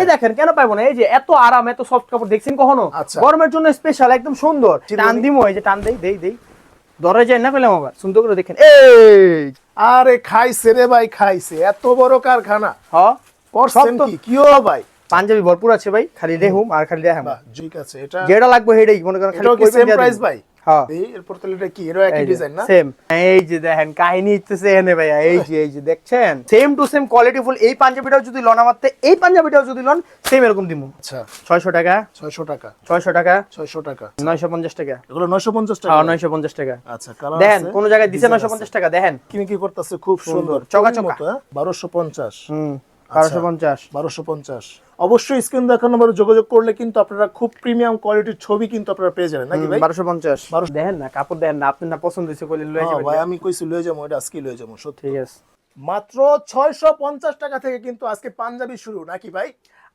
এই দেখেন কেন না? এই যে এত আরাম এত সফট কাপড় দেখছেন কখনো? আচ্ছা। গরমের জন্য স্পেশাল একদম সুন্দর। টান দিমো এই যে টান দেই দেই দেই। ধরে যায় না পেলাম আবার? সুন্দর করে দেখেন। এই আরে খাইছে রে ভাই খাইছে। এত বড় কারখানা। হ। করছেন কি? ভাই? পাঞ্জাবি ভরপুর আছে ভাই খালি রেহুম আর খালি বাহ ঠিক আছে এটা যেটা লাগবে হেডেই মনে করেন খালি প্রাইস ভাই? হ্যাঁ এরপর তাহলে এটা কি? এরও একই ডিজাইন না? সেম এই যে দেখেন কাহিনী ইচ্ছে এনে ভাইয়া। এই যে এই যে দেখছেন? Same to same quality full এই পাঞ্জাবিটাও যদি লন আমারতে এই পাঞ্জাবিটাও যদি লন সেম এরকম দিমু। আচ্ছা। ছয়শো টাকা। ছয়শো টাকা। ছয়শো টাকা। ছয়শো টাকা। নয়শো পঞ্চাশ টাকা। এগুলো নয়শো পঞ্চাশ টাকা? হ্যাঁ নয়শো পঞ্চাশ টাকা। আচ্ছা কালার দেখেন কোন জায়গায় দিছে design নয়শো আছে। পঞ্চাশ টাকা দেখেন। কিনে কি করতেছে? খুব সুন্দর। চকাচকা। হ্যাঁ? বারোশো পঞ্চাশ। হুম। বারোশো পঞ্চাশ। অবশ্যই স্ক্রিন দেখানো নম্বরে যোগাযোগ করলে কিন্তু আপনারা খুব প্রিমিয়াম কোয়ালিটির ছবি কিন্তু আপনারা পেয়ে যাবেন নাকি ভাই? বারোশো পঞ্চাশ। 1200 দেখেন না কাপড় দেখেন না আপনি না পছন্দ হয়েছে লয়ে হ্যাঁ, যাবেন। ভাই আমি কইছি লয়ে যাব এটা আজকে লয়ে যাব সত্যি। ঠিক আছে। মাত্র ছয়শো পঞ্চাশ টাকা থেকে কিন্তু আজকে পাঞ্জাবি শুরু নাকি ভাই?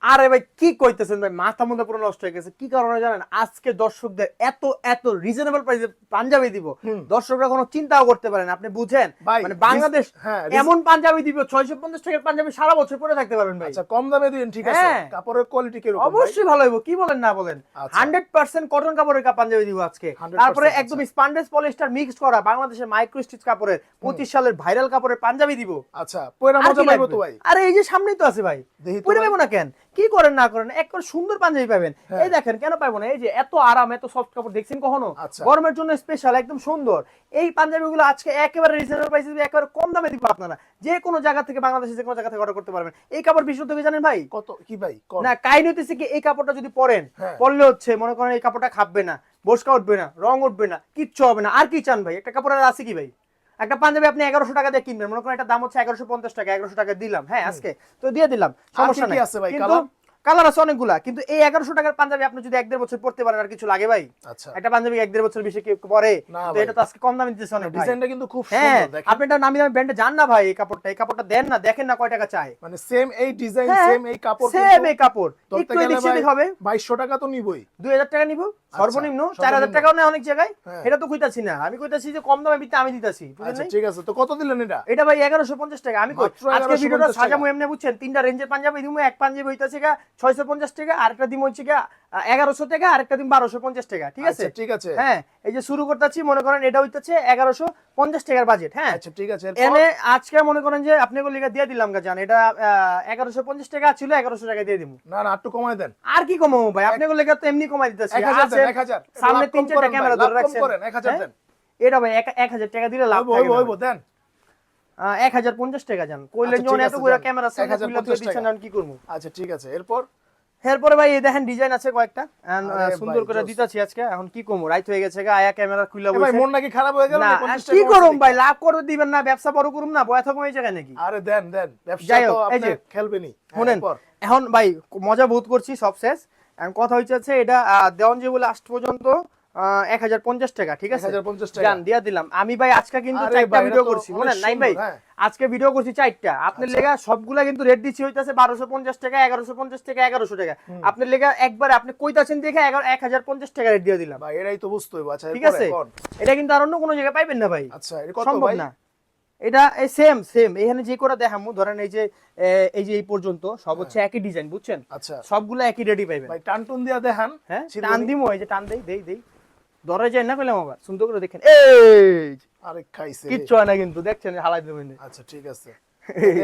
আরে ভাই কি কইতেছেন ভাই? মাথা মধ্যে পুরো নষ্ট হয়ে গেছে। কি কারণে জানেন? আজকে দর্শকদের এত এত রিজনেবল প্রাইসে পাঞ্জাবি দিব। দর্শকরা কোনো চিন্তাও করতে পারেন আপনি বুঝেন? মানে বাংলাদেশ হ্যাঁ, এমন পাঞ্জাবি দিব ছয়শো পঞ্চাশ টাকার পাঞ্জাবি সারা বছর পরে থাকতে পারবেন ভাই। আচ্ছা কম দামে দিন ঠিক আছে। হ্যাঁ। কাপড়ের কোয়ালিটি কীরকম ভাই? অবশ্যই ভালো হইব কি বলেন না বলেন। আচ্ছা। হান্ড্রেড পার্সেন্ট কটন কাপড়ের কা- পাঞ্জাবি দিব আজকে। তারপরে আচ্ছা। একদম স্পান্ডেস পলিস্টার মিক্স করা বাংলাদেশের মাইক্রো স্টিচ কাপড়ের পঁচিশ সালের ভাইরাল কাপড়ের পাঞ্জাবি দিব। আচ্ছা পয়রা আর মজা কি পাইবো তো ভাই। আরে এই যে সামনেই তো আছে ভাই। পরে পাবো না কেন? কি করেন না করেন এক করে সুন্দর পাঞ্জাবি পাবেন। হ্যাঁ। এই দেখেন কেন পাবো না? এই যে এত আরাম এত সফট কাপড় দেখছেন কখনো? আচ্ছা। গরমের জন্য স্পেশাল একদম সুন্দর। এই পাঞ্জাবিগুলো আজকে একেবারে রিজনেবল প্রাইসে দিবে একেবারে কম দামে দিব আপনারা। যে কোনো জায়গা থেকে বাংলাদেশের যে কোনো জায়গা থেকে অর্ডার করতে পারবেন। এই কাপড় বিশুদ্ধ কি জানেন ভাই? কত? কি ভাই? না কাহিনী হতেছে কি এই কাপড়টা যদি পরেন হ্যাঁ। পরলে হচ্ছে মনে করেন এই কাপড়টা খাববে না বসকা উঠবে না রং উঠবে না কিচ্ছু হবে না। আর কি চান ভাই? একটা কাপড় আর আছে কি ভাই? একটা পাঞ্জাবি আপনি এগারোশো টাকা দিয়ে কিনবেন। মনে করেন একটা দাম হচ্ছে এগারোশো পঞ্চাশ টাকা এগারোশো টাকা দিলাম হ্যাঁ আজকে। তো দিয়ে দিলাম সমস্যা নাই। আছে ভাই? কালার আছে অনেকগুলা কিন্তু এই এগারোশো টাকার পাঞ্জাবি আপনি যদি এক দেড় বছর পড়তে পারেন আর কিছু লাগে ভাই? আচ্ছা। একটা পাঞ্জাবি এক দেড় বছর বেশি কেউ পরে তো এটা তো আজকে কম দামে দিতেছে অনেক ডিজাইনটা কিন্তু খুব হ্যাঁ আপনি এটা নামি দামি ব্র্যান্ডে যান না ভাই এই কাপড়টা এই কাপড়টা দেন না দেখেন না কয় টাকা চায়। মানে সেম এই ডিজাইন হ্যাঁ, সেম এই কাপড় সেম এই কাপড়। একটু এদিক সেদিক হবে। 2200 টাকা তো নিবই। দুই হাজার টাকা নিব সর্বনিম্ন। চার হাজার সর্বনিম্ন। টাকাও নেয় অনেক জায়গায়। হ্যাঁ। এটা তো কইতাছি না। আমি কইতাছি যে কম দামে বিতে আমি দিতাছি আচ্ছা ঠিক আছে। তো কত দিলেন এটা? এটা ভাই এগারোশো পঞ্চাশ টাকা। আমি আজকে ভিডিওটা সাজামু এমনি বুঝছেন? তিনটা রেঞ্জের পাঞ্জাবি দিমু এক পাঞ্জাবি হইতাছে ছয়শো পঞ্চাশ টাকা আরেকটা দিমু হচ্ছে এগারোশো টাকা আরেকটা দিম বারোশো পঞ্চাশ টাকা ঠিক আছে? আচ্ছা ঠিক আছে। হ্যাঁ এই যে শুরু করতেছি মনে করেন এটা হইতাছে এগারোশো পঞ্চাশ টাকার বাজেট হ্যাঁ? আচ্ছা ঠিক আছে এনে আজকে মনে করেন যে আপনি লিগা দিয়ে দিলাম গা জান এটা এগারোশো পঞ্চাশ টাকা ছিল এগারোশো টাকা দিয়ে দিবো। না না একটু কমায় দেন। আর কি কমাবো ভাই? আপনি লেগে তো এমনি কমাই দিতেছি। 1000 দেন 1000 সামনে তিন চারটা ক্যামেরা ধরে রাখছেন। করেন 1000 হ্যাঁ? দেন। এটা ভাই এক হাজার টাকা দিলে লাভ হইবো দেন। এক হাজার পঞ্চাশ টাকা যান। কইলেন এত আছে, ক্যামেরা সামনে 1050 খুলে দিয়ে দিচ্ছেন টাকা। কি করব? আচ্ছা ঠিক আছে। এরপর? এরপরে ভাই এই দেখেন ডিজাইন আছে কয়েকটা। And, আরে আহ, সুন্দর করে দিতাছি আজকে। এখন কি করব? রাইট হয়ে গেছে আয়া ক্যামেরা খুলে এ ভাই মন নাকি খারাপ হয়ে গেল না না, আর 50 কি টাকা ভাই? লাভ করে দিবেন না ব্যবসা বড় করুম না বয়া থাকুম এই জায়গায় নাকি? আরে দেন দেন। ব্যবসা তো আপনি খেলবেনই। হ্যাঁ, শুনেন এখন ভাই মজা বহুত করছি সব শেষ। এখন কথা হচ্ছে এটা দেওয়ান যে বলে লাস্ট পর্যন্ত এক হাজার পঞ্চাশ টাকা ঠিক আছে? জান দিয়া দিলাম। আমি ভাই আজকে কিন্তু চারটা এটা ভিডিও করছি অনেক নাই ভাই হ্যাঁ। আজকে ভিডিও করছি চারটা। আপনার লেগা সবগুলা কিন্তু রেট দিচ্ছি হইতাছে বারোশো পঞ্চাশ টাকা এগারোশো পঞ্চাশ টাকা এগারোশো টাকা। আপনার লেগা একবার আপনি কইতাছেন দেখে এগারো এক হাজার পঞ্চাশ টাকা রেট দিয়ে দিলাম। ভাই এরাই তো বুঝতে আচ্ছা ঠিক আছে? এটা কিন্তু আর অন্য কোনো জায়গায় পাইবেন না ভাই। আচ্ছা সম্ভব না। এটা এই সেম সেম এখানে যে করে দেখামু ধরেন এই যে এই যে এই পর্যন্ত সব হচ্ছে একই ডিজাইন বুঝছেন? আচ্ছা। সবগুলো একই রেডি পাইবেন। ভাই টানটুন দিয়া দেখান। হ্যাঁ। টান দিমো এই যে টান দেই দেই দেই। ধরে যায় না আবার সুন্দর করে দেখেন। এই আরে খাইছে কিচ্ছু হয় না কিন্তু দেখছেন হালাই দেবেন আচ্ছা ঠিক আছে।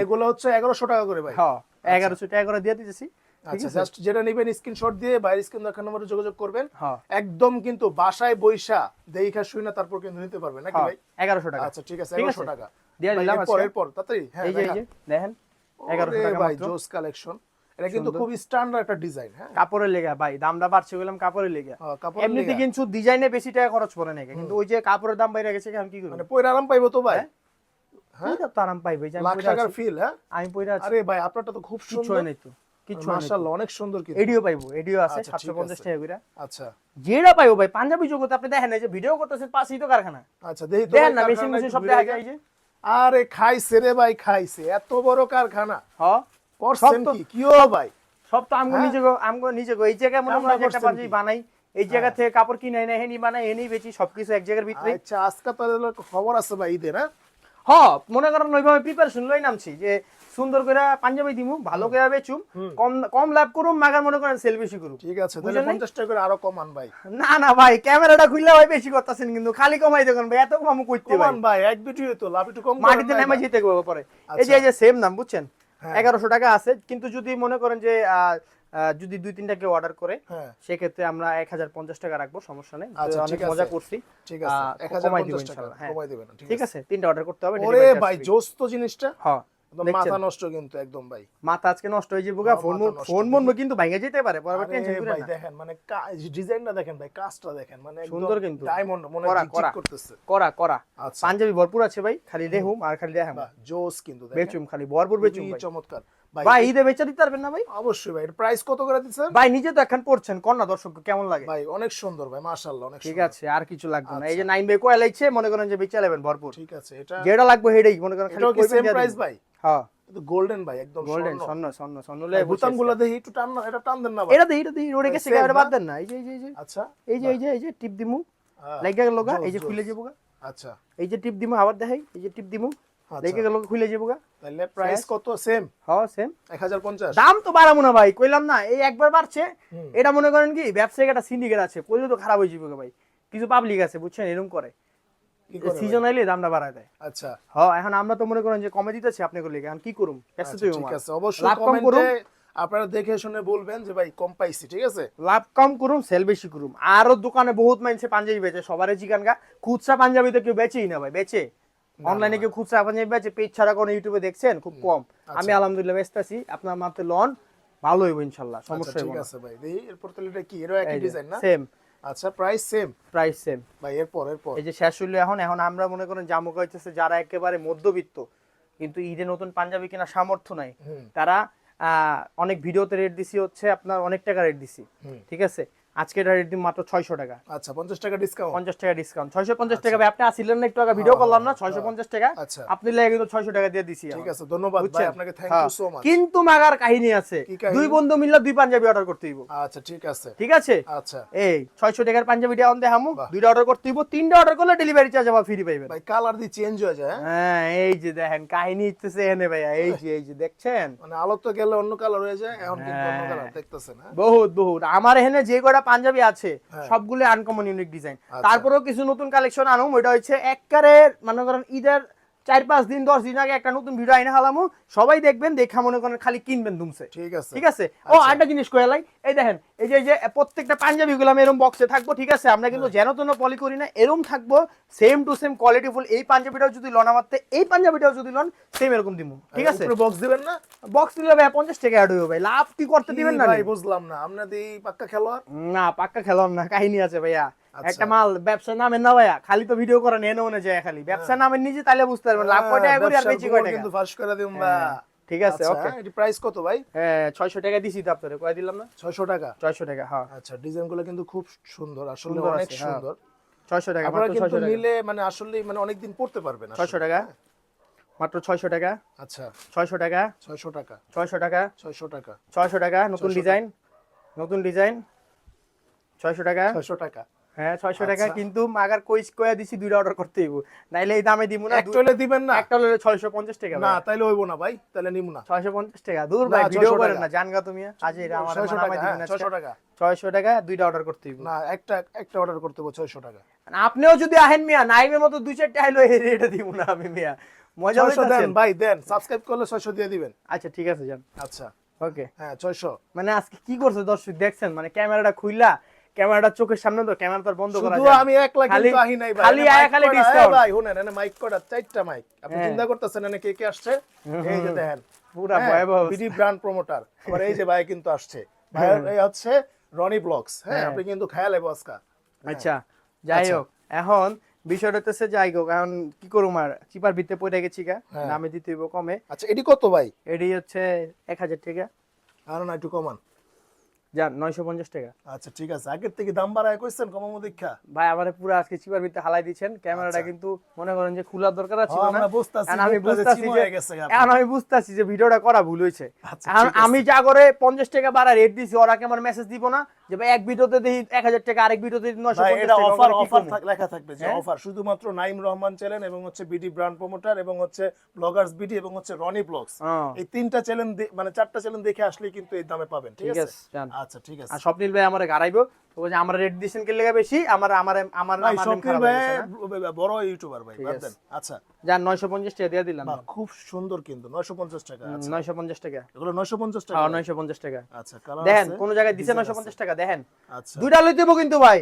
এগুলো হচ্ছে এগারোশো টাকা করে ভাই। হ্যাঁ এগারোশো টাকা করে দিয়ে দিতেছি। আচ্ছা জাস্ট যেটা নেবেন স্ক্রিনশট দিয়ে বাইরের স্ক্রিন দেখার নম্বরে যোগাযোগ করবেন। হ্যাঁ। একদম কিন্তু বাসায় বইসা দেখা শুই না তারপর কিন্তু নিতে পারবেন নাকি হ্যাঁ, ভাই? এগারোশো টাকা। আচ্ছা ঠিক আছে এগারোশো? টাকা। দিয়ে ভাই, দিলাম এরপর আজকে। এরপর তাড়াতাড়ি। হ্যাঁ এই যে দেখান। টাকা ভাই জোস কালেকশন এটা কিন্তু খুব স্ট্যান্ডার্ড একটা ডিজাইন হ্যাঁ। লেগা ভাই দামটা বাড়ছে বললাম লেগা। হ্যাঁ, এমনিতে কিন্তু ডিজাইনে বেশি টাকা খরচ পড়ে নাকি? কিন্তু ওই যে কাপড়ের দাম বাইরে গেছে আমি কি করব? মানে পয়রা আরাম পাইবো তো ভাই। হ্যাঁ? তো আরাম পাইবে যে লাখ টাকার ফিল হ্যাঁ? আমি পয়রা আছি। আরে ভাই আপনারটা তো খুব সুন্দর। হয় নাই তো হয় তো। মাশাআল্লাহ অনেক সুন্দর কিন্তু। এডিও পাইবো এডিও আছে আচ্ছা, সাতশো ঠিক পঞ্চাশ আছে। টাকা করে। আচ্ছা। যেটা পাইবো ভাই পাঞ্জাবি জগতে আপনি দেখেন এই যে ভিডিও করতেছেন পাশেই তো কারখানা। আচ্ছা দেখি তো দেখেন না মেশিন মেশিন সব দেখা। যায় যে। আরে খাইছে রে ভাই খাইছে। এত বড় কারখানা। হ। করছেন কি? কি ভাই? সব তো আমগো। নিজে আমগো নিজে এই জায়গায় মনে কামনা একটা করছেন বানাই এই জায়গা থেকে কাপড় কিনে এনে হেনি বানাই হেনি বেচি সবকিছু এক জায়গার ভিতরে আচ্ছা আজকে তো খবর আছে ভাই ঈদের হ মনে করেন ওইভাবে প্রিপারেশন লই নামছি যে সুন্দর করে পাঞ্জাবি দিমু ভালো করে বেচুম কম কম লাভ করুম মাগার মনে করেন সেল বেশি করুম। ঠিক আছে তাহলে বুঝলেন নাই? পঞ্চাশ টাকা করে আরও কমান ভাই। না না ভাই ক্যামেরাটা খুললে ভাই বেশি করতেছেন কিন্তু খালি কমাই দেখুন ভাই এত কম করতে ভাই কমান ভাই। এক ভিডিও তো লাভ একটু কম মাটিতে নেমে যেতে পরে। এই আচ্ছা। যে এই যে সেম দাম বুঝছেন? হ্যাঁ। এগারোশো টাকা আছে কিন্তু যদি মনে করেন যে যদি দুই তিনটা কেউ অর্ডার করে হ্যাঁ। সেক্ষেত্রে আমরা এক হাজার পঞ্চাশ টাকা রাখব সমস্যা নেই। আচ্ছা, অনেক মজা করছি। ঠিক আছে। হ্যাঁ। ঠিক আছে। তিনটা অর্ডার করতে হবে ভাই জোস তো জিনিসটা। হ্যাঁ? মাথা নষ্ট কিন্তু একদম ভাই। মাথা আজকে নষ্ট হয়ে যাবে ফোন ফোন মন কিন্তু ভাঙে যেতে পারে পরে টেনশন করে ভাই দেখেন মানে ডিজাইনটা দেখেন ভাই কাজটা দেখেন মানে সুন্দর কিন্তু। ডায়মন্ড মনে করা, করতেছে। করা করা। আচ্ছা। পাঞ্জাবি ভরপুর আছে ভাই খালি রেহুম আর খালি বাহ জোস কিন্তু দেখেন। বেচুম খালি ভরপুর বেচুম চমৎকার। ভাই ঈদে বেচা দিতে পারবেন না ভাই? অবশ্যই ভাই প্রাইস কত করে দিচ্ছেন? ভাই নিজে তো এখন পড়ছেন কন্যা দর্শক কেমন লাগে? ভাই অনেক সুন্দর ভাই মাশাআল্লাহ অনেক ঠিক আছে আর কিছু লাগবে না। এই আচ্ছা। যে নাইন বে কোয়া লাইছে মনে করেন যে বেচা নেবেন ভরপুর। ঠিক আছে এটা যেটা লাগবে হেডেই মনে করেন খালি কইবেন সেম প্রাইস ভাই? হ্যাঁ। গোল্ডেন ভাই একদম গোল্ডেন স্বর্ণ। স্বর্ণ স্বর্ণ লে বুতামগুলো দেখি একটু টান না এটা টান দেন না ভাই। এটা দেই এটা দেই রোডে গেছে same বাদ দেন না। এই যে এই যে আচ্ছা এই যে এই যে এই যে টিপ দিমু। লাগা গেল গা জোস, এই যে খুলে যাব আচ্ছা। এই যে টিপ দিমু আবার দেখাই এই যে টিপ দিমু। আচ্ছা। লেগে গেল খুলে যাব গা। তাহলে প্রাইস কত? সেম হ্যাঁ সেম 1050 দাম তো বাড়াবো না ভাই কইলাম না এই একবার বাড়ছে। এটা মনে করেন কি ব্যবসায়িক একটা সিন্ডিকেট আছে কইলে তো খারাপ হয়ে যাবে ভাই। কিছু পাবলিক আছে বুঝছেন এরকম করে। দামটা বাড়ায় দেয়। আচ্ছা। হ্যাঁ এখন আমরা তো মনে করেন যে কমে দিতেছি আপনাকে লিগে এখন কি করুম? ব্যস্ত আচ্ছা, ঠিক আছে অবশ্যই করুন কমেন্টে আপনারা দেখে শুনে বলবেন যে ভাই কম পাইছি ঠিক আছে? লাভ কম সেল বেশি আরও দোকানে বহুত মানুষে পাঞ্জাবি বেচে সবারই চিকান গা। খুচরা পাঞ্জাবি তো কেউ বেচেই না ভাই বেচে। অনলাইনে কেউ খুচরা পাঞ্জাবি বেচে পেজ ছাড়া কোনো ইউটিউবে দেখছেন? খুব কম। আচ্ছা। আমি আলহামদুলিল্লাহ বেচতেছি। আপনার মাত্র লন ভালো হইব ইনশাল্লাহ আচ্ছা সমস্যা ঠিক আছে ভাই। এরপর তাহলে এটা কি? এরও একই ডিজাইন না? সেম আচ্ছা প্রাইস সেম প্রাইস সেম ভাই এরপর এরপর। এই যে শেষ হইল এখন এখন আমরা মনে করেন জামুকা হইতেছে যারা একেবারে মধ্যবিত্ত কিন্তু ঈদে নতুন পাঞ্জাবি কেনার সামর্থ্য নাই তারা আহ, অনেক ভিডিওতে রেট দিছি হচ্ছে আপনার অনেক টাকা রেট দিছি ঠিক আছে? আজকে এটা রেট মাত্র ছয়শো টাকা। আচ্ছা 50 টাকা ডিসকাউন্ট পঞ্চাশ টাকা ডিসকাউন্ট ছয়শো পঞ্চাশ টাকা আপনি আসিলেন না একটু আগে ভিডিও করলাম না ছয়শো পঞ্চাশ টাকা। আচ্ছা। আপনি লাগে কিন্তু ছয়শো টাকা দিয়ে দিছি ঠিক আছে ধন্যবাদ ভাই আপনাকে থ্যাংক হ্যাঁ। ইউ সো মাচ কিন্তু মাগার কাহিনী আছে। দুই বন্ধু মিললে দুই পাঞ্জাবি অর্ডার করতে হইব। আচ্ছা ঠিক আছে। ঠিক আছে? আচ্ছা। এই ছয়শো টাকার পাঞ্জাবিটা অন দেখামু বাহ। দুইটা অর্ডার করতে হইব। তিনটা অর্ডার করলে ডেলিভারি চার্জ আবার ফ্রি পাইবেন। ভাই কালার দিয়ে চেঞ্জ হয়ে যায় হ্যাঁ? হ্যাঁ এই যে দেখেন কাহিনী ইচ্ছে এনে ভাইয়া এই যে এই যে দেখছেন? মানে আলো তো গেলে অন্য কালার হয়ে যায় এখন কিন্তু অন্য হ্যাঁ। কালার দেখতেছেন হ্যাঁ? বহুত বহুত। আমার এখানে যে কয়টা পাঞ্জাবি আছে। সবগুলো আনকমন ইউনিক ডিজাইন। তারপরেও কিছু নতুন কালেকশন আনুম ওইটা হচ্ছে একবারে মনে করেন ঈদের চার পাঁচ দিন দশ দিন আগে একটা নতুন ভিডিও আইনে হালামু সবাই দেখবেন দেখা মনে করেন খালি কিনবেন দুমছে ঠিক আছে। ঠিক আছে? ও আচ্ছা। আরেকটা জিনিস কয়ালাই এই দেখেন এই যে এই যে প্রত্যেকটা পাঞ্জাবি গুলো আমি এরকম বক্সে থাকব ঠিক আছে? আমরা কিন্তু হ্যাঁ। যেন তেন পলি করি না এরকম থাকব same to same quality full এই পাঞ্জাবিটাও যদি লন আমারতে এই পাঞ্জাবিটাও যদি লন সেম এরকম দিব ঠিক আছে? বক্স দিবেন না? বক্স দিলে ভাই পঞ্চাশ টাকা অ্যাড হইবে ভাই। লাভ কি করতে দিবেন না ভাই বুঝলাম না। আপনাদের পাক্কা খেলোয়াড়। না পাক্কা খেলাম না কাহিনী আছে ভাইয়া। একটা মাল ব্যবসা নামের না ভাইয়া খালি তো ভিডিও করেন এনে ওনে যায় খালি। ব্যবসা নামের নিজে তাহলে বুঝতে পারবেন লাভ কয় টাকা করি আর ব্যবসার বেশি কয় টাকা? কিন্তু ফাঁস করে দিম বা। হ্যাঁ, ঠিক আছে আচ্ছা, ওকে এটি প্রাইস কত ভাই? হ্যাঁ ছয়শো টাকা দিছি তো আপনারে কয় দিলাম না? 600 টাকা। ছয়শো টাকা হ্যাঁ। আচ্ছা ডিজাইনগুলো কিন্তু খুব সুন্দর আসলে অনেক হ্যাঁ। সুন্দর। ছয়শো টাকা মাত্র কিন্তু ছয়শো টাকা। নিলে মানে আসলে মানে অনেকদিন পড়তে পারবেন আসলে। ছয়শো টাকা? মাত্র ছয়শো টাকা? আচ্ছা। ছয়শো টাকা? 600 টাকা। ছয়শো টাকা? 600 টাকা। ছয়শো টাকা নতুন ডিজাইন নতুন ডিজাইন ছয়শো টাকা? 600 টাকা। হ্যাঁ ছয়শো টাকা আচ্ছা। কিন্তু মাগার কইস কয়া দিছি দুইটা অর্ডার করতে হইব। নাইলে এই দামে দিব না এক টলে দিবেন না? একটা হলে ছয়শো পঞ্চাশ টাকা না তাইলে হইব না ভাই তাইলে নিব না। ছয়শো পঞ্চাশ টাকা দূর ভাই ভিডিও করেন। না জানগা তুমি। আজ এটা আমার 600 টাকা হ্যাঁ, 600 টাকা। ছয়শো টাকা দুইটা অর্ডার করতে হইব। না একটা একটা অর্ডার করতে হবে 600 টাকা। আপনিও যদি আহেন মিয়া নাইমের মতো দুই চারটা আইলো এটা দিব না আমি মিয়া। মজা 600 দেন ভাই দেন সাবস্ক্রাইব করলে 600 দিয়ে দিবেন। আচ্ছা ঠিক আছে যান। আচ্ছা। ওকে হ্যাঁ 600 মানে আজকে কি করছে দর্শক দেখছেন? মানে ক্যামেরাটা খুইলা ক্যামেরাটা চোখের সামনে তো ক্যামেরা তো বন্ধ করা যায় আমি একলা কিন্তু আহি নাই ভাই খালি আয়া খালি ডিসকাউন্ট ভাই শুনেন এনে মাইক করা চারটা মাইক আপনি হ্যাঁ। চিন্তা করতেছেন এনে কে কে আসছে? এই যে দেখেন। পুরা ভয়াবহ বিডি ব্র্যান্ড প্রমোটার আবার এই যে ভাই কিন্তু আসছে। ভাই এই হচ্ছে রনি ব্লগস। হ্যাঁ হ্যাঁ। আপনি কিন্তু খেয়াল এবো আজকা আচ্ছা যাই আচ্ছা। হোক এখন বিষয়টা হচ্ছে যাই হোক এখন কি করুম আর? চিপার ভিতরে পড়ে গেছি গা হ্যাঁ। দামে দিতে হইব কমে। আচ্ছা এটি কত ভাই? এটি হচ্ছে এক হাজার টাকা। আর না একটু কমান। যান টাকা। আচ্ছা ঠিক আছে। আগের থেকে দাম বাড়ায় কইছেন কমামো দীক্ষা। ভাই আমারে পুরো আজকে চিপার ভিতরে হালাই দিচ্ছেন। ক্যামেরাটা আচ্ছা। কিন্তু মনে করেন যে খোলার দরকার আছে হ্যাঁ, আমি বুঝতাছি যে এখন আমি বুঝতাছি যে ভিডিওটা করা ভুল হয়েছে। আচ্ছা। আমি যা করে পঞ্চাশ টাকা বাড়া রেট দিছি ওরা কেমন আমার মেসেজ দিব না। যে এক ভিডিওতে দেখি এক হাজার টাকা আরেক ভিডিওতে নয়শো এটা অফার অফার লেখা থাকবে যে হ্যাঁ? অফার শুধুমাত্র নাইম রহমান চ্যানেল এবং হচ্ছে বিডি ব্র্যান্ড প্রমোটার এবং হচ্ছে ব্লগার্স বিডি এবং হচ্ছে রনি ব্লগস। হ্যাঁ, এই তিনটা চ্যানেল মানে চারটা চ্যানেল দেখে আসলে কিন্তু এই দামে পাবেন ঠিক আছে? আচ্ছা ঠিক আছে। আর স্বপ্নিল ভাই আমার গাড়াইবো। বলছে আমার রেড দিছেন কে লেগে বেশি? আমার আমার আমার শকিল ভাই? বড় ইউটিউবার ভাই আচ্ছা। নয়শো পঞ্চাশ টাকা দিয়ে দিলাম। খুব সুন্দর কিন্তু 950 টাকা আচ্ছা। নয়শো পঞ্চাশ টাকা। এগুলো 950 টাকা? হ্যাঁ নয়শো পঞ্চাশ টাকা। আচ্ছা কালার দেখেন কোন জায়গায় দিছে design নয়শো আছে। পঞ্চাশ টাকা দেখেন। আচ্ছা। দুইটা লইতে হইব কিন্তু ভাই।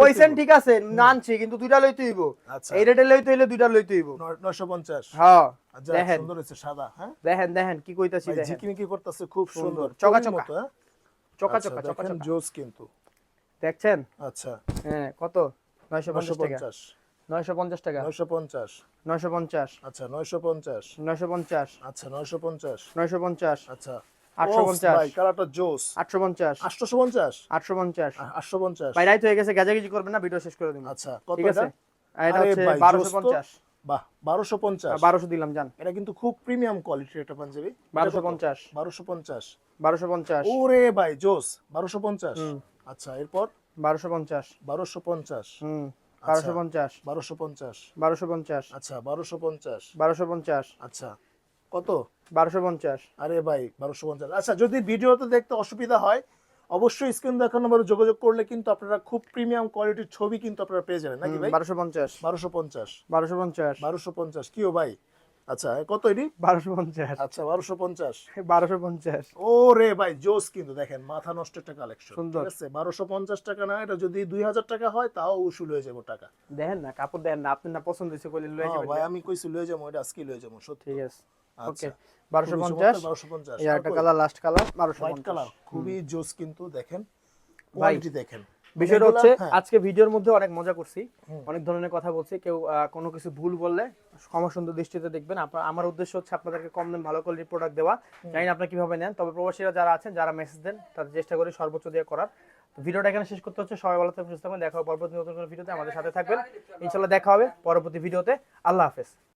কইছেন ঠিক আছে আনছি কিন্তু দুইটা লইতে হইব আচ্ছা। এই রেটে লইতে হইলে দুইটা লইতে হইব ন- 950 হ্যাঁ আচ্ছা দেখেন। সুন্দর হয়েছে সাদা হ্যাঁ? দেখেন দেখেন কি কইতাছি দেখেন। ঝিকিমিকি করতেছে খুব সুন্দর। চকাচকা। পরীর মতো, হ্যাঁ? চকা আচ্ছা, চকা চকা দেখেন চকা। জোস কিন্তু। দেখছেন? আচ্ছা। হ্যাঁ কত? নয়শো পঞ্চাশ টাকা। 950 নয়শো পঞ্চাশ টাকা। 950 নয়শো পঞ্চাশ। আচ্ছা 950 নয়শো পঞ্চাশ। আচ্ছা 950 নয়শো পঞ্চাশ। আচ্ছা। আটশো পঞ্চাশ। কালারটা জোস। আটশো পঞ্চাশ। 850 আটশো পঞ্চাশ। 850 ভাই রাইত হয়ে গেছে গাজাগিজি করবেন না ভিডিও শেষ করে দিন। আচ্ছা কত ঠিক আছে? এটা হচ্ছে বারোশো। পঞ্চাশ। বাহ 1250 বারোশো দিলাম জান এটা কিন্তু খুব প্রিমিয়াম কোয়ালিটির একটা পাঞ্জাবি। বারোশো পঞ্চাশ। 1250 বারোশো পঞ্চাশ। ওরে ভাই জোস 1250 আচ্ছা এরপর বারোশো পঞ্চাশ 1250 হুম বারোশো পঞ্চাশ 1250 বারোশো পঞ্চাশ আচ্ছা 1250 বারোশো পঞ্চাশ আচ্ছা কত বারোশো পঞ্চাশ আরে ভাই বারোশো পঞ্চাশ আচ্ছা যদি ভিডিওতে দেখতে অসুবিধা হয় অবশ্যই স্ক্রিন দেখানো নম্বরে যোগাযোগ করলে কিন্তু আপনারা খুব প্রিমিয়াম কোয়ালিটির ছবি কিন্তু আপনারা পেয়ে যাবেন নাকি ভাই বারোশো পঞ্চাশ বারোশো পঞ্চাশ বারোশো পঞ্চাশ বারোশো পঞ্চাশ কিও ভাই আচ্ছা কত এটি? বারোশো পঞ্চাশ। আচ্ছা বারোশো পঞ্চাশ। বারোশো পঞ্চাশ। ও রে ভাই জোস কিন্তু দেখেন মাথা নষ্ট একটা কালেকশন সুন্দর। আছে? বারোশো পঞ্চাশ টাকা না এটা যদি দুই হাজার টাকা হয় তাও উসুল হয়ে যাব টাকা। দেখেন না কাপড় দেখেন না আপনি না পছন্দ হয়েছে কইলে লয়ে হ্যাঁ, যাবেন। ভাই আমি কইছি লয়ে যাব এটা আজকে লয়ে যাব সত্যি। ঠিক আছে ওকে আচ্ছা বারোশো পঞ্চাশ। বারোশো পঞ্চাশ। একটা কালার লাস্ট কালার বারোশো কালার খুবই জোস কিন্তু দেখেন কোয়ালিটি দেখেন। বিষয়টা হচ্ছে হ্যাঁ, আজকে ভিডিওর মধ্যে অনেক মজা করছি অনেক ধরনের কথা বলছি কেউ কোনো কিছু ভুল বললে ক্ষমা সুন্দর দৃষ্টিতে দেখবেন আপনার আমার উদ্দেশ্য হচ্ছে আপনাদেরকে কম দামে ভালো কোয়ালিটির প্রোডাক্ট দেওয়া জানি না আপনারা কীভাবে নেন তবে প্রবাসীরা যারা আছেন যারা মেসেজ দেন তাদের চেষ্টা করি সর্বোচ্চ দিয়ে করার ভিডিওটা এখানে শেষ করতে হচ্ছে সবাই ভালো থাকবেন সুস্থ থাকবেন দেখা হবে পরবর্তী নতুন কোনো ভিডিওতে আমাদের সাথে থাকবেন ইনশাল্লাহ দেখা হবে পরবর্তী ভিডিওতে আল্লাহ হাফেজ